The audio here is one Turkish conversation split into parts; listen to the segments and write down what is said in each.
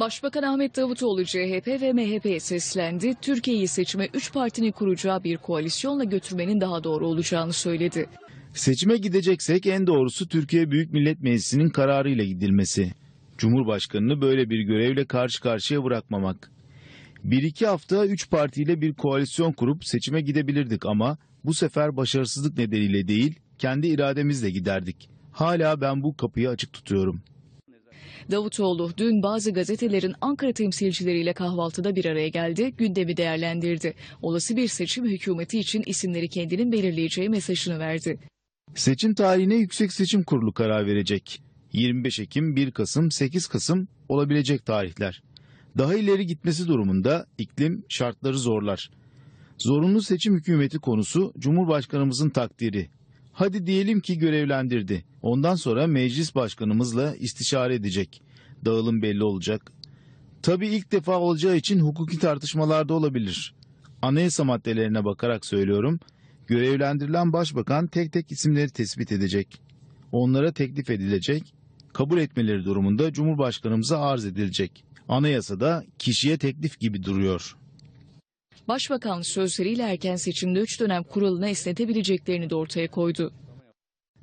Başbakan Ahmet Davutoğlu CHP ve MHP'ye seslendi. Türkiye'yi seçime 3 partinin kuracağı bir koalisyonla götürmenin daha doğru olacağını söyledi. Seçime gideceksek en doğrusu Türkiye Büyük Millet Meclisi'nin kararıyla gidilmesi. Cumhurbaşkanını böyle bir görevle karşı karşıya bırakmamak. Bir iki hafta üç partiyle bir koalisyon kurup seçime gidebilirdik ama bu sefer başarısızlık nedeniyle değil, kendi irademizle giderdik. Hala ben bu kapıyı açık tutuyorum. Davutoğlu dün bazı gazetelerin Ankara temsilcileriyle kahvaltıda bir araya geldi, gündemi değerlendirdi. Olası bir seçim hükümeti için isimleri kendinin belirleyeceği mesajını verdi. Seçim tarihine Yüksek Seçim Kurulu karar verecek. 25 Ekim, 1 Kasım, 8 Kasım olabilecek tarihler. Daha ileri gitmesi durumunda iklim şartları zorlar. Zorunlu seçim hükümeti konusu Cumhurbaşkanımızın takdiri. Hadi diyelim ki görevlendirdi. Ondan sonra meclis başkanımızla istişare edecek. Dağılım belli olacak. Tabii ilk defa olacağı için hukuki tartışmalarda olabilir. Anayasa maddelerine bakarak söylüyorum. Görevlendirilen başbakan tek tek isimleri tespit edecek. Onlara teklif edilecek. Kabul etmeleri durumunda Cumhurbaşkanımıza arz edilecek. Anayasada kişiye teklif gibi duruyor. Başbakan sözleriyle erken seçimde 3 dönem kuralını esnetebileceklerini de ortaya koydu.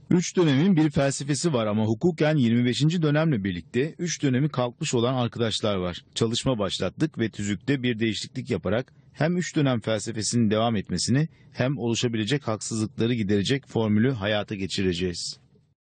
Üç dönemin bir felsefesi var ama hukuken 25. dönemle birlikte üç dönemi kalkmış olan arkadaşlar var. Çalışma başlattık ve tüzükte bir değişiklik yaparak hem üç dönem felsefesinin devam etmesini hem oluşabilecek haksızlıkları giderecek formülü hayata geçireceğiz.